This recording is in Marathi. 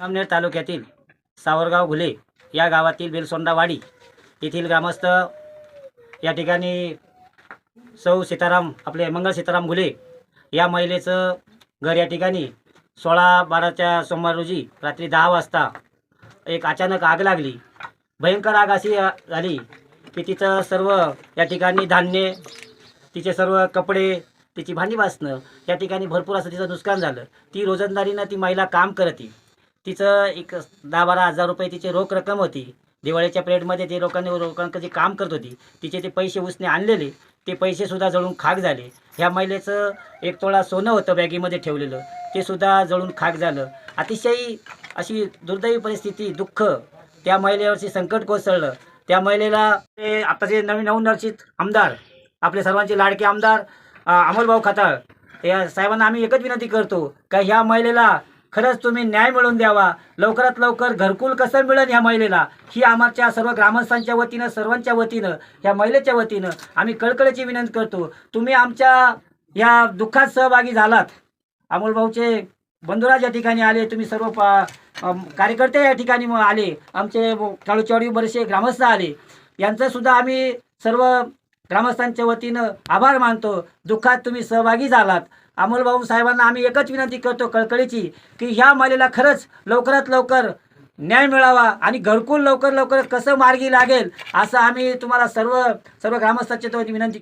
अमनेर तालुक्यातील सावरगाव घुले या गावातील बेलसोंडावाडी येथील ग्रामस्थ या ठिकाणी सौ सीताराम आपले मंगल सीताराम घुले या महिलेचं घर या ठिकाणी सोळा बाराच्या सोमवार रोजी रात्री दहा वाजता एक अचानक आग लागली. भयंकर आग अशी झाली की तिचं सर्व या ठिकाणी धान्य तिचे सर्व कपडे तिची भांडी वासणं या ठिकाणी भरपूर असं तिचं नुकसान झालं. ती रोजंदारीनं ती महिला काम करते. तिचं एक दहा बारा हजार रुपये तिची रोख रक्कम होती. दिवाळीच्या पिरियडमध्ये ते लोकांनी लोकांक जे काम करत होती तिचे ते पैसे उसने आणलेले. ते पैसेसुद्धा जळून खाक झाले. ह्या महिलेचं एक तोळा सोनं होतं बॅगेमध्ये ठेवलेलं. ते सुद्धा जळून खाक झालं. अतिशय अशी दुर्दैवी परिस्थिती दुःख. त्या महिलेवरची संकट कोसळलं. त्या महिलेला ते आताचे नवीन नवनर्चित आमदार आपले सर्वांचे लाडके आमदार अमोलभाऊ खताळ या साहेबांना आम्ही एकच विनंती करतो का ह्या महिलेला खरंच तुम्ही न्याय मिळवून द्यावा. लवकरात लवकर घरकुल कसं मिळेल ह्या महिलेला? ही आमच्या सर्व ग्रामस्थांच्या वतीनं सर्वांच्या वतीनं ह्या महिलेच्या वतीनं आम्ही कळकळीची विनंती करतो. तुम्ही आमच्या या दुःखात सहभागी झालात. अमोलभाऊचे बंधुराज या ठिकाणी आले तुम्ही सर्व पा कार्यकर्ते या ठिकाणी आले आमचे काळूचवाडी बरेचसे ग्रामस्थ आले. यांचंसुद्धा आम्ही सर्व ग्रामस्थांच्या वतीनं आभार मानतो. दुःखात तुम्ही सहभागी झालात. अमोलभाऊ साहेबांना आम्ही एकच विनंती करतो कळकळीची की ह्या मालेला खरंच लवकरात लवकर न्याय मिळावा आणि घरकुल लवकर लवकर कसं मार्गी लागेल असं आम्ही तुम्हाला सर्व सर्व ग्रामस्थांच्या वतीने विनंती